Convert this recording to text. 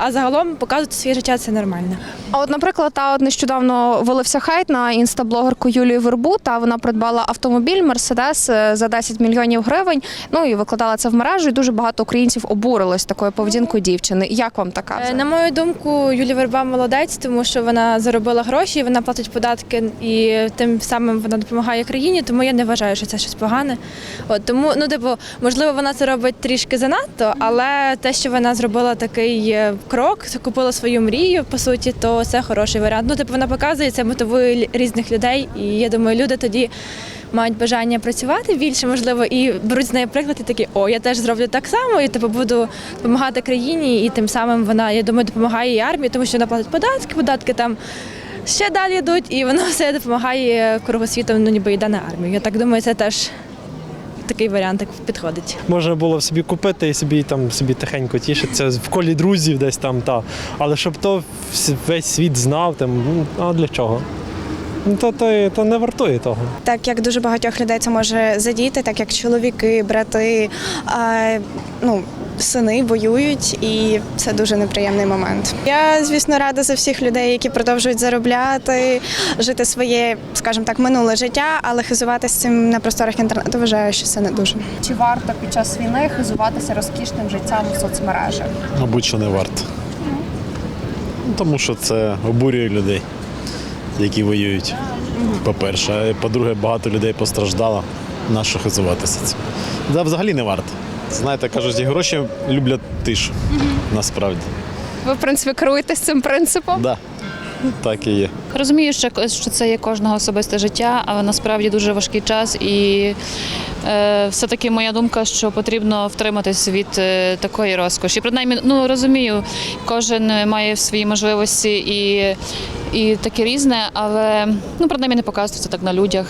А загалом показувати своє життя це нормально. А от, наприклад, та от нещодавно вилився хайт на інстаблогерку Юлію Вербу. Та вона придбала автомобіль Мерседес е, за 10 мільйонів гривень. Ну і викладала це в мережу. І дуже багато українців обурилось такою поведінкою дівчини. Як вам така? Е. На мою думку, Юлія Верба молодець, тому що вона заробила гроші, вона платить податки і тим самим вона допомагає країні. Тому я не вважаю, що це щось погане. От тому, ну типу, можливо, вона це робить трішки занадто, але те, що вона зробила такий е, крок, купила свою мрію, по суті, то це хороший варіант. Ну, типу, вона показує це, мотивує різних людей, і я думаю, люди тоді. Мають бажання працювати більше, можливо, і беруть з неї приклад і такі, о, я теж зроблю так само, і типу буду допомагати країні, і тим самим вона, я думаю, допомагає і армії, тому що вона платить податки, податки там ще далі йдуть, і воно все допомагає кругосвіту, ну ніби йде на армію. Я так думаю, це теж такий варіант так підходить. Можна було собі купити і собі там собі тихенько тішитися в колі друзів десь там та. Але щоб то весь світ знав, там, ну, а для чого? Ну, то, то, то не вартує того. так як дуже багатьох людей це може задіти, так як чоловіки, брати, а, ну, сини воюють, і це дуже неприємний момент. Я, звісно, рада за всіх людей, які продовжують заробляти, жити своє, скажімо так, минуле життя, але хизуватися цим на просторах інтернету вважаю, що це не дуже. Чи варто під час війни хизуватися розкішним життям в соцмережах? Мабуть, що не варто. Ну, Тому що це обурює людей, які воюють. По-перше, а по-друге, багато людей постраждало. Нащо хизуватися цим? Да, взагалі не варто. Знаєте, кажуть, і гроші люблять тишу. Насправді. Ви, в принципі, керуєтесь цим принципом? Да, так і є. Розумію, що, що це є кожного особисте життя, але насправді дуже важкий час. І е, все-таки моя думка, що потрібно втриматись від е, такої розкоші. Принаймні, ну розумію, кожен має свої можливості і, і таке різне, але ну принаймні не показувати це так на людях.